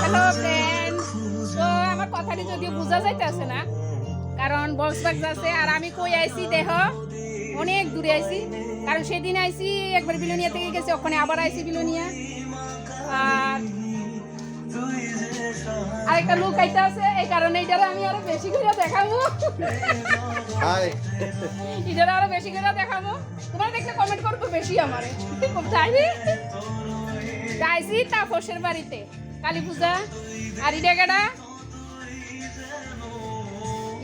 Hello friend তো আমার কথাটি যদিও বোঝা যাইতেছে না, কারণ বক্স বাক্স আছে আর আমি কই আইছি দেহ অনেক দূরে আইছি। কারণ সেদিন আইছি, একবার বিলোনিয়া থেকে গেছি, ওখানে আবার আইছি বিলোনিয়া। আর আরেকটা লোক আইতে আছে এই কারণে এটারে আমি আরও বেশি করে দেখাবো। হাই এটারে আরও বেশি করে দেখাবো। তোমার দেখলে কমেন্ট করব বেশি আমারে। তাই গাইছি তাপসের বাড়িতে কালী পূজা আর ইটা কেডা?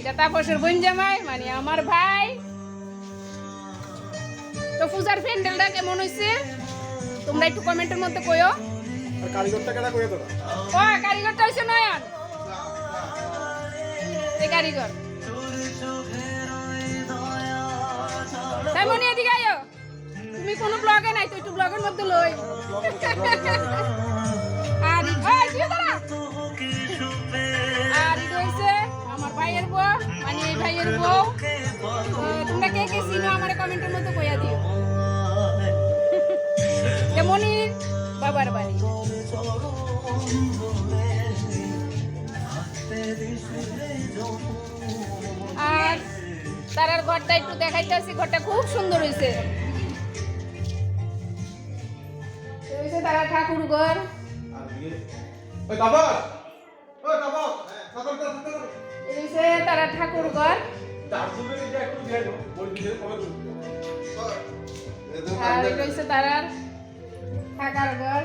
এটা তাপসের বোন জামাই মানে আমার ভাই। তো পূজার প্যান্ডেলটা কেমন হয়েছে তোমরা একটু কমেন্টের মধ্যে কইও। আর কারিগরটা কেটা করে তোরা ও কারিগরটা হয়েছে নয়ন এই কারিগর। তাই মনে এদিকে আয়ো। তুমি কোনো ব্লগে নাই তো, একটু ব্লগের মধ্যে লই। আর। আর হইছে আমার ভাইয়ের বউ মানে এই ভাইয়ের বউ তোমরা কে কে চিনো আমার কমেন্টের মধ্যে কইয়া দিও। যেমনই বাবার বাড়ি। আর তারার ঘরটা একটু দেখাইতেছি ঘরটা খুব সুন্দর হয়েছে তারা ঠাকুর ঘর। তারা ঠাকুর ঘর আর তারার থাকার ঘর।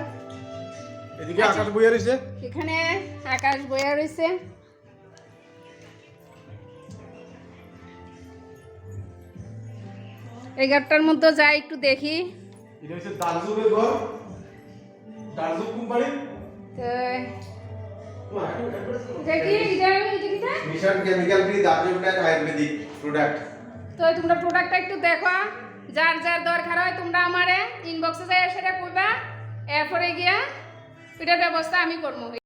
এদিকে আকাশ বইয়া রইছে। এখানে আকাশ বয়া রয়েছে এই ঘরটার মধ্যে যাই একটু দেখি। এটা হচ্ছে ঘর। কোম্পানি। তো তোমরা প্রোডাক্টটা একটু দেখো। যার যার দরকার হয় তোমরা আমারে ইনবক্সে যাই সেটা কইবা এরপরে গিয়া এটার ব্যবস্থা আমি করব।